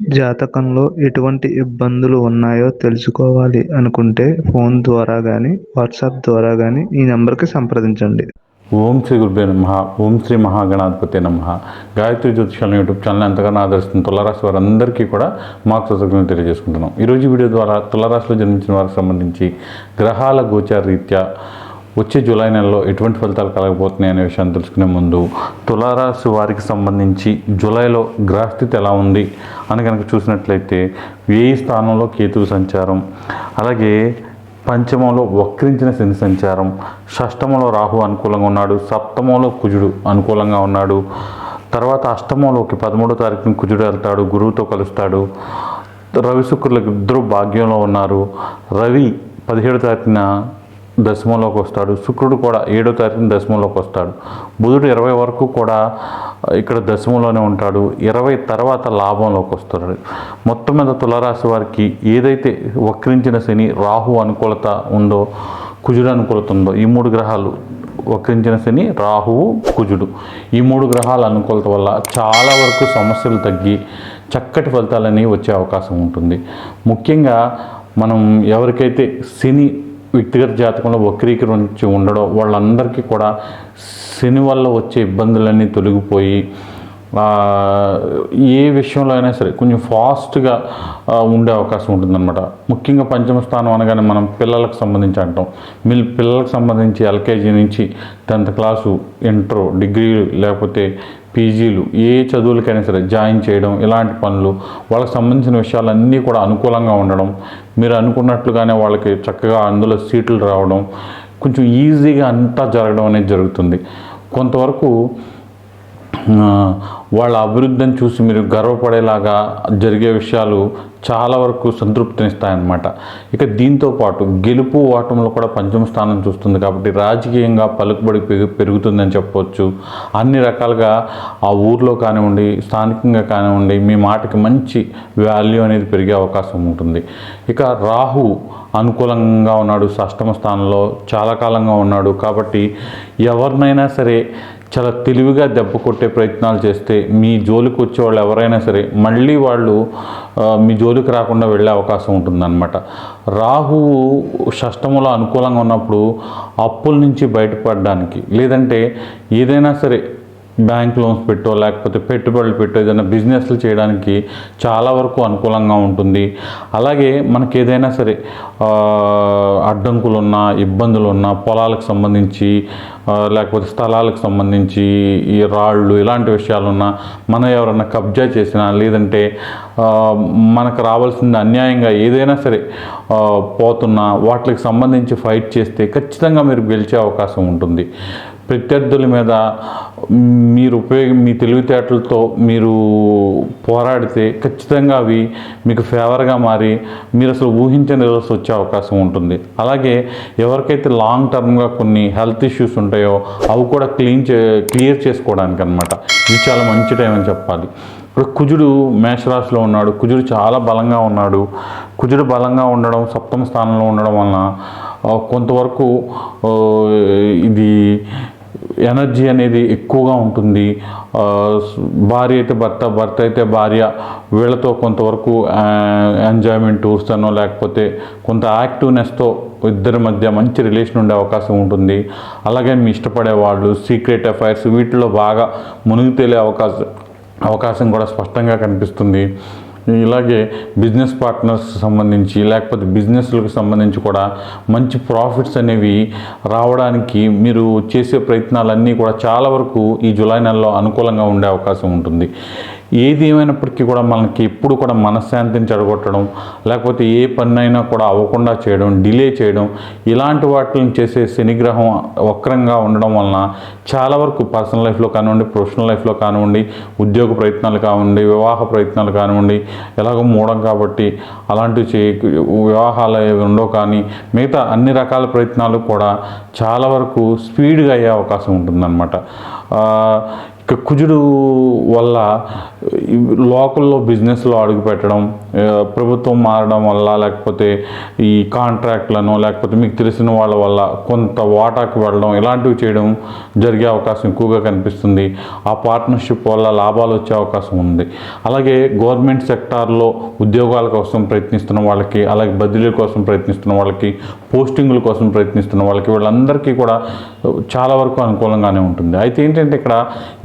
జాతకంలో ఎటువంటి ఇబ్బందులు ఉన్నాయో తెలుసుకోవాలి అనుకుంటే ఫోన్ ద్వారా కానీ వాట్సాప్ ద్వారా కానీ ఈ నెంబర్కి సంప్రదించండి. ఓం శ్రీ గురుభే నమ. ఓం శ్రీ మహాగణాధిపతి నమ. గాయత్రి జ్యోతిషాలను యూట్యూబ్ ఛానల్ ఎంతగానో ఆదరిస్తున్న తులారాశి వారందరికీ కూడా మాకు కృతజ్ఞతలు తెలియజేసుకుంటున్నాం. ఈరోజు వీడియో ద్వారా తులారాశిలో జన్మించిన వారికి సంబంధించి గ్రహాల గోచార రీత్యా వచ్చే జూలై నెలలో ఎటువంటి ఫలితాలు కలగబోతున్నాయి అనే విషయాన్ని తెలుసుకునే ముందు తులారాశి వారికి సంబంధించి జూలైలో గ్రహస్థితి ఎలా ఉంది అని కనుక చూసినట్లయితే వేయి స్థానంలో కేతువు సంచారం అలాగే పంచమంలో వక్రించిన శని సంచారం షష్టమంలో రాహు అనుకూలంగా ఉన్నాడు సప్తమంలో కుజుడు అనుకూలంగా ఉన్నాడు తర్వాత అష్టమంలోకి పదమూడో తారీఖున కుజుడు వెళ్తాడు గురువుతో కలుస్తాడు రవి శుక్రులకు ఇద్దరు భాగ్యంలో ఉన్నారు రవి పదిహేడు తారీఖున దశమంలోకి వస్తాడు. శుక్రుడు కూడా ఏడో తారీఖున దశమంలోకి వస్తాడు. బుధుడు ఇరవై వరకు కూడా ఇక్కడ దశమంలోనే ఉంటాడు. ఇరవై తర్వాత లాభంలోకి వస్తాడు. మొత్తం మీద తులరాశి వారికి ఏదైతే వక్రించిన శని రాహు అనుకూలత ఉందో కుజుడు అనుకూలత ఉందో ఈ మూడు గ్రహాలు వక్రించిన శని రాహువు కుజుడు ఈ మూడు గ్రహాల అనుకూలత వల్ల చాలా వరకు సమస్యలు తగ్గి చక్కటి ఫలితాలని వచ్చే అవకాశం ఉంటుంది. ముఖ్యంగా మనం ఎవరికైతే శని వ్యక్తిగత జాతకంలో వక్రీకరించి ఉండడం వాళ్ళందరికీ కూడా శని వల్ల వచ్చే ఇబ్బందులన్నీ తొలగిపోయి ఏ విషయంలో అయినా సరే కొంచెం ఫాస్ట్గా ఉండే అవకాశం ఉంటుందన్నమాట. ముఖ్యంగా పంచమ స్థానం అనగానే మనం పిల్లలకు సంబంధించి అంటాం. మిల్ పిల్లలకు సంబంధించి ఎల్కేజీ నుంచి టెన్త్ క్లాసు ఇంటర్ డిగ్రీ లేకపోతే పీజీలు ఏ చదువులకైనా సరే జాయిన్ చేయడం ఇలాంటి పనులు వాళ్ళకి సంబంధించిన విషయాలన్నీ కూడా అనుకూలంగా ఉండడం మీరు అనుకున్నట్లుగానే వాళ్ళకి చక్కగా అందులో సీట్లు రావడం కొంచెం ఈజీగా అంతా జరగడం అనేది జరుగుతుంది. కొంతవరకు వాళ్ళ అభివృద్ధిని చూసి మీరు గర్వపడేలాగా జరిగే విషయాలు చాలా వరకు సంతృప్తినిస్తాయన్నమాట. ఇక దీంతో పాటు గెలుపు ఓటములు కూడా పంచమ స్థానం చూస్తుంది కాబట్టి రాజకీయంగా పలుకుబడి పెరుగుతుందని చెప్పవచ్చు అన్ని రకాలుగా ఆ ఊర్లో కానివ్వండి స్థానికంగా కానివ్వండి మీ మాటకి మంచి వాల్యూ అనేది పెరిగే అవకాశం ఉంటుంది. ఇక రాహు అనుకూలంగా ఉన్నాడు షష్టమ స్థానంలో చాలా కాలంగా ఉన్నాడు కాబట్టి ఎవరినైనా సరే చాలా తెలివిగా దెబ్బ కొట్టే ప్రయత్నాలు చేస్తే మీ జోలికి వచ్చే వాళ్ళు ఎవరైనా సరే మళ్ళీ వాళ్ళు మీ జోలికి రాకుండా వెళ్ళే అవకాశం ఉంటుందన్నమాట. రాహువు షష్టములో అనుకూలంగా ఉన్నప్పుడు అప్పుల నుంచి బయటపడడానికి లేదంటే ఏదైనా సరే బ్యాంక్ లోన్స్ పెట్టో లేకపోతే పెట్టుబడులు పెట్టో ఏదైనా బిజినెస్లు చేయడానికి చాలా వరకు అనుకూలంగా ఉంటుంది. అలాగే మనకి ఏదైనా సరే అడ్డంకులున్నా ఇబ్బందులున్నా పొలాలకు సంబంధించి లేకపోతే స్థలాలకు సంబంధించి ఈ రాళ్ళు ఇలాంటి విషయాలు ఉన్నా మనం ఎవరన్నా కబ్జా చేసినా లేదంటే మనకు రావాల్సింది అన్యాయంగా ఏదైనా సరే పోతున్నా వాటికి సంబంధించి ఫైట్ చేస్తే ఖచ్చితంగా మీరు గెలిచే అవకాశం ఉంటుంది. ప్రత్యర్థుల మీద మీరు ఉపయోగ మీ తెలివితేటలతో మీరు పోరాడితే ఖచ్చితంగా అవి మీకు ఫేవర్గా మారి మీరు అసలు ఊహించని రిజల్ట్స్ వచ్చే అవకాశం ఉంటుంది. అలాగే ఎవరికైతే లాంగ్ టర్మ్గా కొన్ని హెల్త్ ఇష్యూస్ ఉంటాయో అవి కూడా క్లీన్ చే క్లియర్ చేసుకోవడానికి అనమాట ఇది చాలా మంచి టైం అని చెప్పాలి. ఇప్పుడు కుజుడు మేషరాశిలో ఉన్నాడు. కుజుడు చాలా బలంగా ఉన్నాడు. కుజుడు బలంగా ఉండడం సప్తమ స్థానంలో ఉండడం వలన కొంతవరకు ఇది ఎనర్జీ అనేది ఎక్కువగా ఉంటుంది. భార్య అయితే భర్త భర్త అయితే భార్య వీళ్ళతో కొంతవరకు ఎంజాయ్మెంట్ టూర్స్ లేకపోతే కొంత యాక్టివ్నెస్తో ఇద్దరి మధ్య మంచి రిలేషన్ ఉండే అవకాశం ఉంటుంది. అలాగే మీ ఇష్టపడే వాళ్ళు సీక్రెట్ అఫైర్స్ వీటిలో బాగా మునిగి తేలే అవకాశం అవకాశం కూడా స్పష్టంగా కనిపిస్తుంది. ఇలాగే బిజినెస్ పార్ట్నర్స్ సంబంధించి లేకపోతే బిజినెస్లకు సంబంధించి కూడా మంచి ప్రాఫిట్స్ అనేవి రావడానికి మీరు చేసే ప్రయత్నాలన్నీ కూడా చాలా వరకు ఈ జూలై నెలలో అనుకూలంగా ఉండే అవకాశం ఉంటుంది. ఏది ఏమైనప్పటికీ కూడా మనకి ఎప్పుడు కూడా మనశ్శాంతిని చెడగొట్టడం లేకపోతే ఏ పని అయినా కూడా అవ్వకుండా చేయడం డిలే చేయడం ఇలాంటి వాటిని చేసే శనిగ్రహం వక్రంగా ఉండడం వలన చాలా వరకు పర్సనల్ లైఫ్లో కానివ్వండి ప్రొఫెషనల్ లైఫ్లో కానివ్వండి ఉద్యోగ ప్రయత్నాలు కానివ్వండి వివాహ ప్రయత్నాలు కానివ్వండి ఎలాగో మూడం కాబట్టి అలాంటివి చే వివాహాలు ఏవి ఉండవు కానీ మిగతా అన్ని రకాల ప్రయత్నాలు కూడా చాలా వరకు స్పీడ్గా అయ్యే అవకాశం ఉంటుందన్నమాట. కుజుడు వల్ల లోకల్లో బిజినెస్లో అడుగు పెట్టడం ప్రభుత్వం మారడం వల్ల లేకపోతే ఈ కాంట్రాక్ట్లను లేకపోతే మీకు తెలిసిన వాళ్ళ వల్ల కొంత వాటాకు వెళ్ళడం ఇలాంటివి చేయడం జరిగే అవకాశం ఎక్కువగా కనిపిస్తుంది. ఆ పార్ట్నర్షిప్ వల్ల లాభాలు వచ్చే అవకాశం ఉంది. అలాగే గవర్నమెంట్ సెక్టార్లో ఉద్యోగాల కోసం ప్రయత్నిస్తున్న వాళ్ళకి అలాగే బదిలీల కోసం ప్రయత్నిస్తున్న వాళ్ళకి పోస్టింగుల కోసం ప్రయత్నిస్తున్న వాళ్ళకి వీళ్ళందరికీ కూడా చాలా వరకు అనుకూలంగానే ఉంటుంది. అయితే ఏంటంటే ఇక్కడ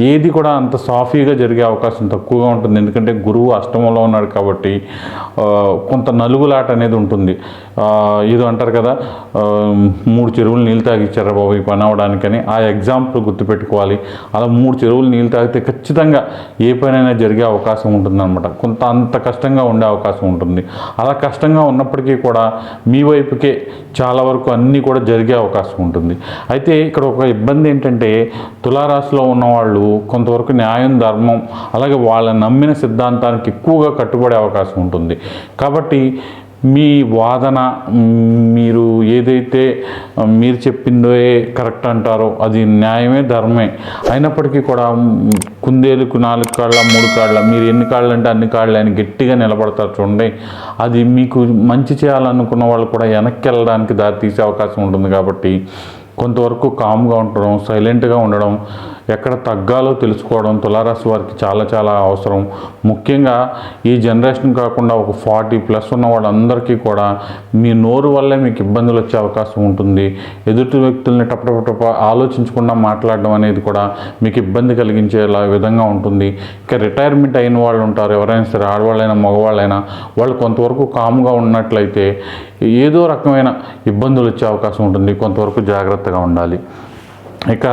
ఏది కూడా అంత సాఫీగా జరిగే అవకాశం తక్కువగా ఉంటుంది. ఎందుకంటే గురువు అష్టమంలో ఉన్నాడు కాబట్టి కొంత నలుగులాట అనేది ఉంటుంది. ఏదో అంటారు కదా మూడు చెరువులు నీళ్ళు తాగిచ్చారా బాబు ఈ పని అవడానికని. ఆ ఎగ్జాంపుల్ గుర్తుపెట్టుకోవాలి. అలా మూడు చెరువులు నీళ్ళు తాగితే ఖచ్చితంగా ఏ పనైనా జరిగే అవకాశం ఉంటుందన్నమాట. కొంత అంత కష్టంగా ఉండే అవకాశం ఉంటుంది. అలా కష్టంగా ఉన్నప్పటికీ కూడా మీ వైపుకే చాలా వరకు అన్నీ కూడా జరిగే అవకాశం ఉంటుంది. అయితే ఇక్కడ ఒక ఇబ్బంది ఏంటంటే తులారాశిలో ఉన్నవాళ్ళు కొంతవరకు న్యాయం ధర్మం అలాగే వాళ్ళ నమ్మిన సిద్ధాంతానికి ఎక్కువగా కట్టుబడే అవకాశం ఉంటుంది. కాబట్టి మీ వాదన మీరు ఏదైతే మీరు చెప్పిందో కరెక్ట్ అంటారో అది న్యాయమే ధర్మే. అయినప్పటికీ కూడా కుందేలుకు నాలుగు కాళ్ళ మూడు కాళ్ళ మీరు ఎన్ని కాళ్ళు అంటే అన్ని కాళ్ళు అని గట్టిగా నిలబడతారు చూడండి. అది మీకు మంచి చేయాలనుకున్న వాళ్ళు కూడా వెనక్కి వెళ్ళడానికి దారి తీసే అవకాశం ఉంటుంది కాబట్టి కొంతవరకు కామ్గా ఉండడం సైలెంట్గా ఉండడం ఎక్కడ తగ్గాలో తెలుసుకోవడం తులారాశి వారికి చాలా చాలా అవసరం. ముఖ్యంగా ఈ జనరేషన్ కాకుండా ఒక ఫార్టీ ప్లస్ ఉన్న వాళ్ళందరికీ కూడా మీ నోరు వల్లే మీకు ఇబ్బందులు వచ్చే అవకాశం ఉంటుంది. ఎదుటి వ్యక్తుల్ని టపటపటప ఆలోచించకుండా మాట్లాడడం అనేది కూడా మీకు ఇబ్బంది కలిగించేలా విధంగా ఉంటుంది. ఇంకా రిటైర్మెంట్ అయిన వాళ్ళు ఉంటారు ఎవరైనా సరే ఆడవాళ్ళైనా మగవాళ్ళైనా వాళ్ళు కొంతవరకు కామ్గా ఉన్నట్లయితే ఏదో రకమైన ఇబ్బందులు వచ్చే అవకాశం ఉంటుంది. కొంతవరకు జాగ్రత్తగా ఉండాలి. ఇక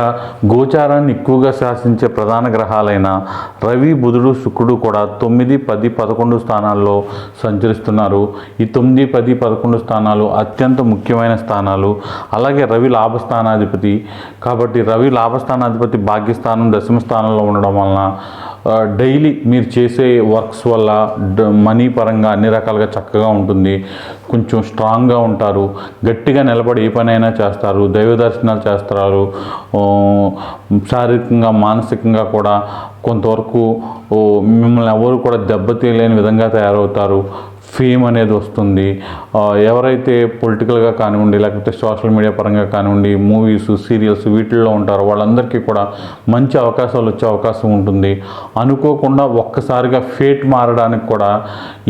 గోచారాన్ని ఎక్కువగా శాసించే ప్రధాన గ్రహాలైన రవి బుధుడు శుక్రుడు కూడా తొమ్మిది పది పదకొండు స్థానాల్లో సంచరిస్తున్నారు. ఈ తొమ్మిది పది పదకొండు స్థానాలు అత్యంత ముఖ్యమైన స్థానాలు. అలాగే రవి లాభస్థానాధిపతి. కాబట్టి రవి లాభస్థానాధిపతి భాగ్యస్థానం దశమ స్థానంలో ఉండడం వలన డైలీ మీరు చేసే వర్క్స్ వల్ల మనీ పరంగా అన్ని రకాలుగా చక్కగా ఉంటుంది. కొంచెం స్ట్రాంగ్గా ఉంటారు. గట్టిగా నిలబడి ఏ పనైనా చేస్తారు. దైవ దర్శనాలు చేస్తారు. శారీరకంగా మానసికంగా కూడా కొంతవరకు మిమ్మల్ని ఎవరు కూడా దెబ్బతీయలేని విధంగా తయారవుతారు. ఫేమ్ అనేది వస్తుంది. ఎవరైతే పొలిటికల్గా కానివ్వండి లేకపోతే సోషల్ మీడియా పరంగా కానివ్వండి మూవీస్ సీరియల్స్ వీటిల్లో ఉంటారో వాళ్ళందరికీ కూడా మంచి అవకాశాలు వచ్చే అవకాశం ఉంటుంది. అనుకోకుండా ఒక్కసారిగా ఫేట్ మారడానికి కూడా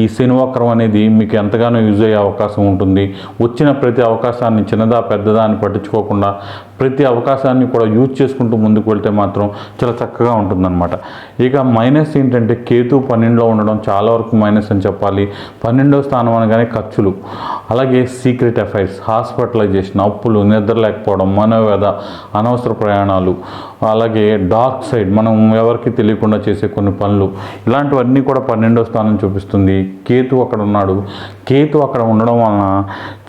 ఈ శనివక్రం అనేది మీకు ఎంతగానో యూజ్ అయ్యే అవకాశం ఉంటుంది. వచ్చిన ప్రతి అవకాశాన్ని చిన్నదా పెద్దదా అని పట్టించుకోకుండా ప్రతి అవకాశాన్ని కూడా యూజ్ చేసుకుంటూ ముందుకు వెళ్తే మాత్రం చాలా చక్కగా ఉంటుందన్నమాట. ఇక మైనస్ ఏంటంటే కేతు పన్నెండులో ఉండడం చాలా వరకు మైనస్ అని చెప్పాలి. పన్నెండవ స్థానం అనగానే ఖర్చులు. అలాగే సీక్రెట్ అఫైర్స్ హాస్పిటలైజేషన్ అప్పులు నిద్ర లేకపోవడం మనోవ్యధ అనవసర ప్రయాణాలు. అలాగే డార్క్ సైడ్ మనం ఎవరికి తెలియకుండా చేసే కొన్ని పనులు. ఇలాంటివన్నీ కూడా పన్నెండో స్థానం చూపిస్తుంది. కేతు అక్కడ ఉన్నాడు. కేతు అక్కడ ఉండడం వలన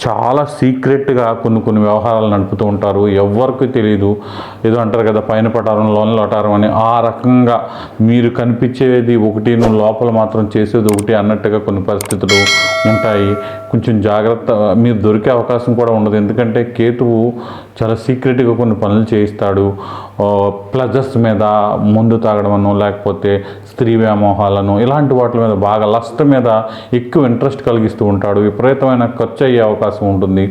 చాలా సీక్రెట్గా కొన్ని కొన్ని వ్యవహారాలు నడుపుతూ ఉంటారు. ఎవరికి తెలియదు ఏదో అంటారు కదా పైన పటారం లోన లటారం అని. ఆ రకంగా మీరు కనిపించేది ఒకటి నువ్వు లోపల మాత్రం చేసేది ఒకటి అన్నట్టుగా కొన్ని పరిస్థితులు ఉంటాయి. కొంచెం జాగ్రత్త మీరు దొరికే అవకాశం కూడా ఉండదు. ఎందుకంటే కేతువు చాలా సీక్రెట్గా కొన్ని పనులు చేయిస్తాడు. ప్లజస్ మీద ముందు తాగడమనో లేకపోతే స్త్రీ వ్యామోహాలను ఇలాంటి వాటి మీద బాగా లస్ట్ మీద ఎక్కువ ఇంట్రెస్ట్ కలిగిస్తూ ఉంటాడు. విపరీతమైన ఖర్చు అయ్యే అవకాశం ఉంటుంది.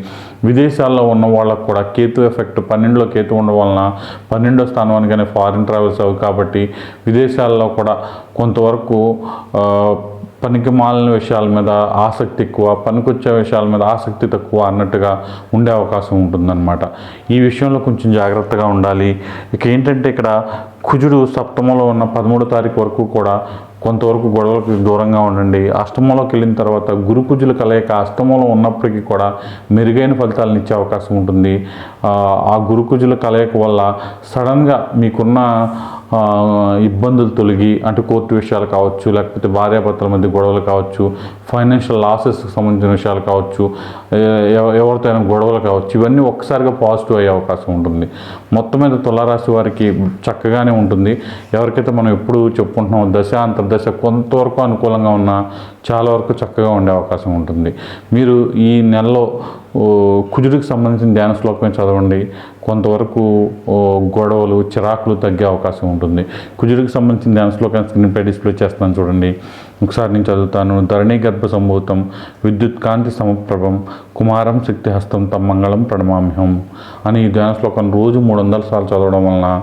విదేశాల్లో ఉన్న వాళ్ళకు కూడా కేతు ఎఫెక్ట్ పన్నెండులో కేతు ఉండడం వలన పన్నెండో స్థానం అనగానే ఫారిన్ ట్రావెల్స్ అవి కాబట్టి విదేశాల్లో కూడా కొంతవరకు పనికి మాలిన విషయాల మీద ఆసక్తి ఎక్కువ పనికొచ్చే విషయాల మీద ఆసక్తి తక్కువ అన్నట్టుగా ఉండే అవకాశం ఉంటుందన్నమాట. ఈ విషయంలో కొంచెం జాగ్రత్తగా ఉండాలి. ఇక ఏంటంటే ఇక్కడ కుజుడు సప్తమంలో ఉన్న పదమూడో తారీఖు వరకు కూడా కొంతవరకు గొడవలకు దూరంగా ఉండండి. అష్టమంలోకి వెళ్ళిన తర్వాత గురు కలయిక అష్టమంలో ఉన్నప్పటికీ కూడా మెరుగైన ఫలితాలను ఇచ్చే అవకాశం ఉంటుంది. ఆ, ఆ గురు కలయిక వల్ల సడన్గా మీకున్న ఇబ్బందులు తొలగి అంటే కోర్టు విషయాలు కావచ్చు లేకపోతే భార్యాభర్తల మధ్య గొడవలు కావచ్చు ఫైనాన్షియల్ లాసెస్కి సంబంధించిన విషయాలు కావచ్చు ఎవరితో అయినా గొడవలు కావచ్చు ఇవన్నీ ఒక్కసారిగా పాజిటివ్ అయ్యే అవకాశం ఉంటుంది. మొత్తం మీద తులారాశి వారికి చక్కగానే ఉంటుంది. ఎవరికైతే మనం ఎప్పుడు చెప్పుకుంటున్నాం దశ దశ కొంతవరకు అనుకూలంగా ఉన్నా చాలా వరకు చక్కగా ఉండే అవకాశం ఉంటుంది. మీరు ఈ నెలలో కుజుడికి సంబంధించిన ధ్యాన శ్లోకమే చదవండి. కొంతవరకు ఓ, గొడవలు చిరాకులు తగ్గే అవకాశం ఉంటుంది. కుజుడికి సంబంధించిన ధ్యాన శ్లోకాన్ని స్క్రీన్పై డిస్ప్లే చేస్తాను చూడండి. ఒకసారి నేను చదువుతాను. ధరణి గర్భ సంభూతం విద్యుత్ కాంతి సమప్రభం కుమారం శక్తి హస్తం తమ్ మంగళం అని ఈ ధ్యాన శ్లోకాన్ని రోజు మూడు వందల సార్లు చదవడం వలన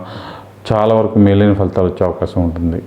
చాలా వరకు మేలైన ఫలితాలు వచ్చే అవకాశం ఉంటుంది.